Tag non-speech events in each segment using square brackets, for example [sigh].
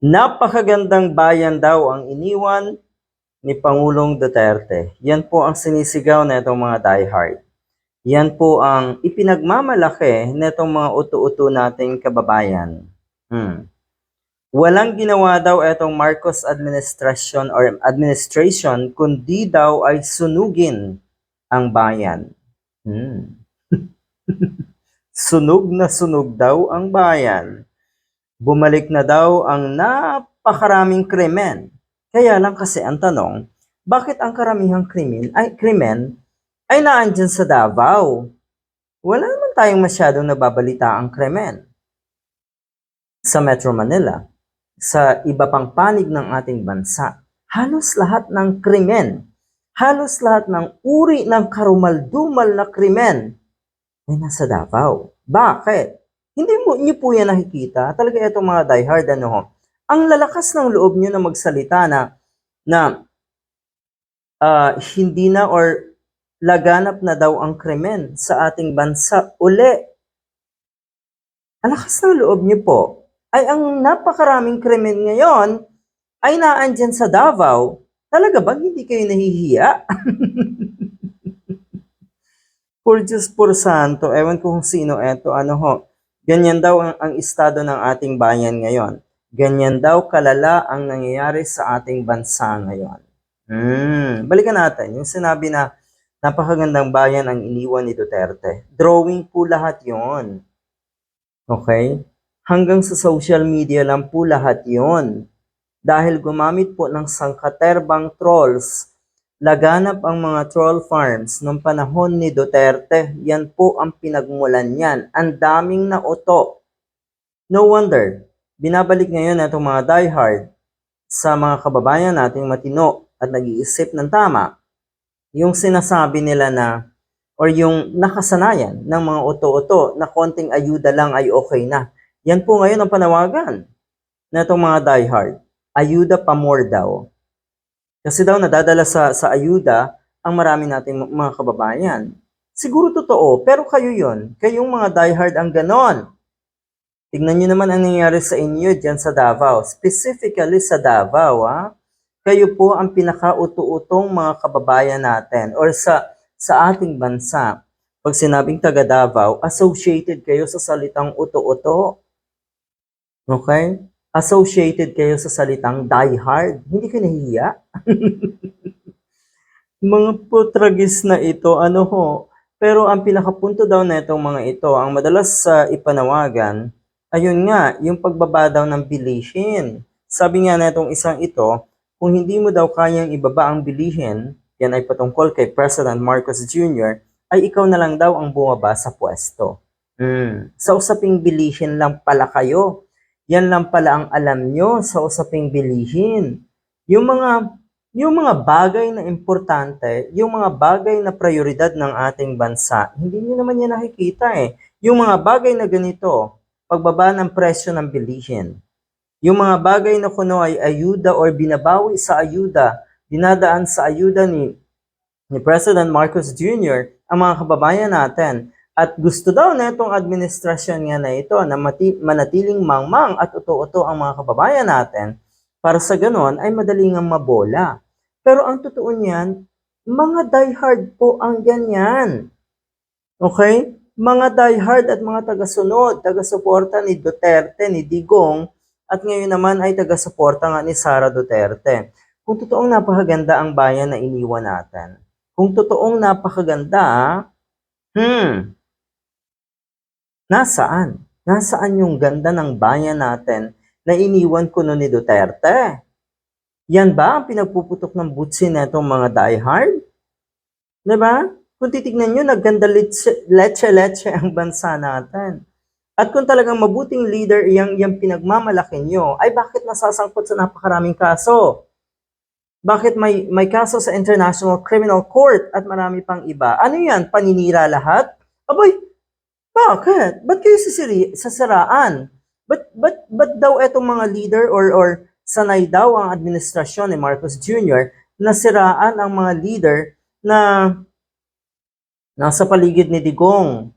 Napakagandang bayan daw ang iniwan ni Pangulong Duterte. Yan po ang sinisigaw na itong mga diehard. Yan po ang ipinagmamalaki na itong mga uto-uto nating kababayan. Hmm. Walang ginawa daw itong Marcos administration or administration kundi daw ay sunugin ang bayan. Hmm. [laughs] sunog na sunog daw ang bayan. Bumalik na daw ang napakaraming krimen. Kaya lang kasi ang tanong, bakit ang karamihang krimen ay krimen ay naandyan sa Davao? Wala naman tayong masyadong nababalita ang krimen sa Metro Manila, sa iba pang panig ng ating bansa. Halos lahat ng krimen, halos lahat ng uri ng karumaldumal na krimen ay nasa Davao. Bakit? Hindi mo niyo po yan nakikita. Talaga itong mga diehard ano ho. Ang lalakas ng loob niyo na magsalita na na ah, hindi na or laganap na daw ang krimen sa ating bansa uli. Ang lakas ng loob niyo po ay ang napakaraming krimen ngayon ay naandyan sa Davao. Talaga ba hindi kayo nahihiya? [laughs] por Diyos por Santo, ewan ko kung sino eto, ano ho. Ganyan daw ang, ang estado ng ating bayan ngayon. Ganyan daw kalala ang nangyayari sa ating bansa ngayon. Hmm, balikan natin yung sinabi na napakagandang bayan ang iniwan ni Duterte. Drawing po lahat yon. Okay? Hanggang sa social media lang po lahat yon. Dahil gumamit po ng sangkaterbang trolls, laganap ang mga troll farms noong panahon ni Duterte. Yan po ang pinagmulan niyan. Ang daming nauto. No wonder, binabalik ngayon na itong mga diehard sa mga kababayan nating matino at nag-iisip ng tama. Yung sinasabi nila na or yung nakasanayan ng mga uto-uto na konting ayuda lang ay okay na. Yan po ngayon ang panawagan na itong mga diehard. Ayuda pa more daw. Kasi daw nadadala sa, sa ayuda ang marami nating mga kababayan. Siguro totoo, pero kayo yon, kayong mga diehard ang ganon. Tignan nyo naman ang nangyayari sa inyo dyan sa Davao. Specifically sa Davao, ha? Kayo po ang pinaka-uto-utong mga kababayan natin or sa, sa ating bansa. Pag sinabing taga Davao, associated kayo sa salitang uto-uto. Okay? Associated kayo sa salitang die hard. Hindi kayo nahihiya? [laughs] mga putragis na ito, ano ho, pero ang pinakapunto daw na itong mga ito, ang madalas sa ipanawagan, ayun nga, yung pagbaba daw ng bilihin. Sabi nga na itong isang ito, kung hindi mo daw kayang ibaba ang bilihin, yan ay patungkol kay President Marcos Jr., ay ikaw na lang daw ang bumaba sa pwesto. Hmm. Sa usaping bilihin lang pala kayo. Yan lang pala ang alam nyo sa usaping bilihin. Yung mga yung mga bagay na importante, yung mga bagay na prioridad ng ating bansa, hindi nyo naman yan nakikita eh. Yung mga bagay na ganito, pagbaba ng presyo ng bilihin. Yung mga bagay na kuno ay ayuda or binabawi sa ayuda, dinadaan sa ayuda ni, ni President Marcos Jr., ang mga kababayan natin. At gusto daw na itong administrasyon nga na ito na manatiling mangmang at uto-uto ang mga kababayan natin para sa ganon ay madaling ang mabola. Pero ang totoo niyan, mga diehard po ang ganyan. Okay? Mga diehard at mga taga-sunod, taga-suporta ni Duterte, ni Digong, at ngayon naman ay taga-suporta nga ni Sara Duterte. Kung totoong napakaganda ang bayan na iniwan natin, kung totoong napakaganda, hmm, nasaan? Nasaan yung ganda ng bayan natin na iniwan ko no ni Duterte? Yan ba ang pinagpuputok ng butsi na itong mga diehard? Diba? Kung titignan nyo, nagganda leche-leche [laughs] ang bansa natin. At kung talagang mabuting leader iyang, iyang pinagmamalaki nyo, ay bakit nasasangkot sa napakaraming kaso? Bakit may, may kaso sa International Criminal Court at marami pang iba? Ano yan? Paninira lahat? Aboy, bakit? Ba't kayo sisiri, sasaraan? Ba't, ba't, ba't daw etong mga leader or, or sanay daw ang administrasyon ni Marcos Jr. na siraan ang mga leader na nasa paligid ni Digong?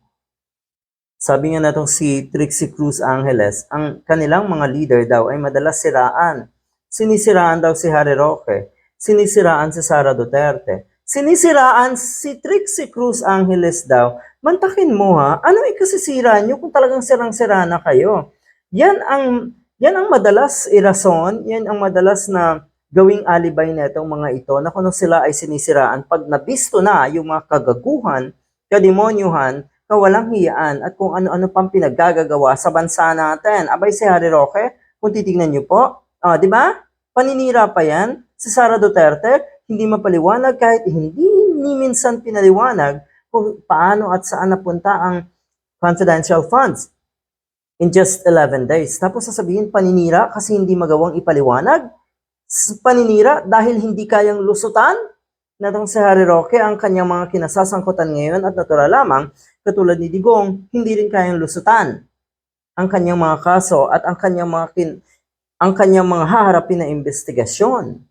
Sabi nga natong si Trixie Cruz Angeles, ang kanilang mga leader daw ay madalas siraan. Sinisiraan daw si Harry Roque, sinisiraan si Sara Duterte, sinisiraan si Trixie Cruz Angeles daw. Mantakin mo ha, ano ikasisira nyo kung talagang sirang-sira na kayo? Yan ang yan ang madalas irason, yan ang madalas na gawing alibay na itong mga ito na kung ano sila ay sinisiraan pag nabisto na yung mga kagaguhan, kademonyuhan, kawalang hiyaan at kung ano-ano pang pinaggagawa sa bansa natin. Abay si Harry Roque, kung titignan niyo po, ah, di ba? Paninira pa yan. Si Sara Duterte, hindi mapaliwanag kahit hindi ni minsan pinaliwanag kung paano at saan napunta ang confidential funds in just 11 days. Tapos sasabihin paninira kasi hindi magawang ipaliwanag. Paninira dahil hindi kayang lusutan natong si Harry Roque ang kanyang mga kinasasangkutan ngayon at natural lamang katulad ni Digong hindi rin kayang lusutan ang kanyang mga kaso at ang kanyang mga kin- ang kanyang mga haharapin na investigasyon.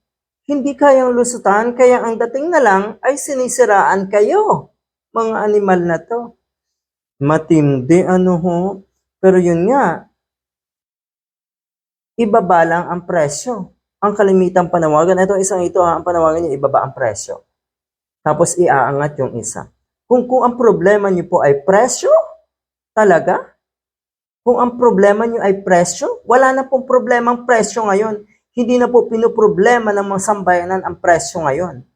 Hindi kayang lusutan kaya ang dating na lang ay sinisiraan kayo mga animal na to. Matindi ano ho. Pero yun nga, ibaba lang ang presyo. Ang kalimitang panawagan, ito isang ito, ah, ang panawagan niya, ibaba ang presyo. Tapos iaangat yung isa. Kung, kung ang problema niyo po ay presyo, talaga, kung ang problema niyo ay presyo, wala na pong problemang presyo ngayon. Hindi na po pinoproblema ng mga sambayanan ang presyo ngayon.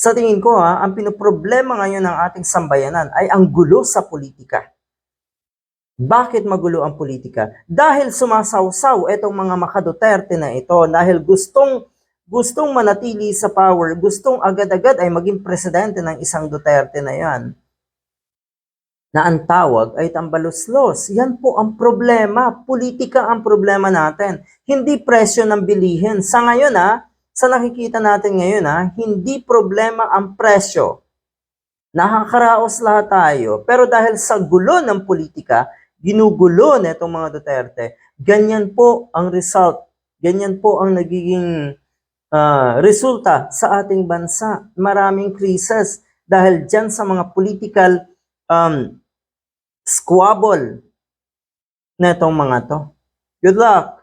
Sa tingin ko ha, ang pinoproblema ngayon ng ating sambayanan ay ang gulo sa politika. Bakit magulo ang politika? Dahil sumasawsaw itong mga makaduterte na ito dahil gustong gustong manatili sa power, gustong agad-agad ay maging presidente ng isang Duterte na yan. Na ang tawag ay tambaluslos. Yan po ang problema. Politika ang problema natin. Hindi presyo ng bilihin. Sa ngayon ha, sa nakikita natin ngayon ha, hindi problema ang presyo. Nakakaraos lahat tayo. Pero dahil sa gulo ng politika, ginugulo na itong mga Duterte, ganyan po ang result. Ganyan po ang nagiging ah, resulta sa ating bansa. Maraming krisis dahil dyan sa mga political um, squabble na itong mga to. Good luck!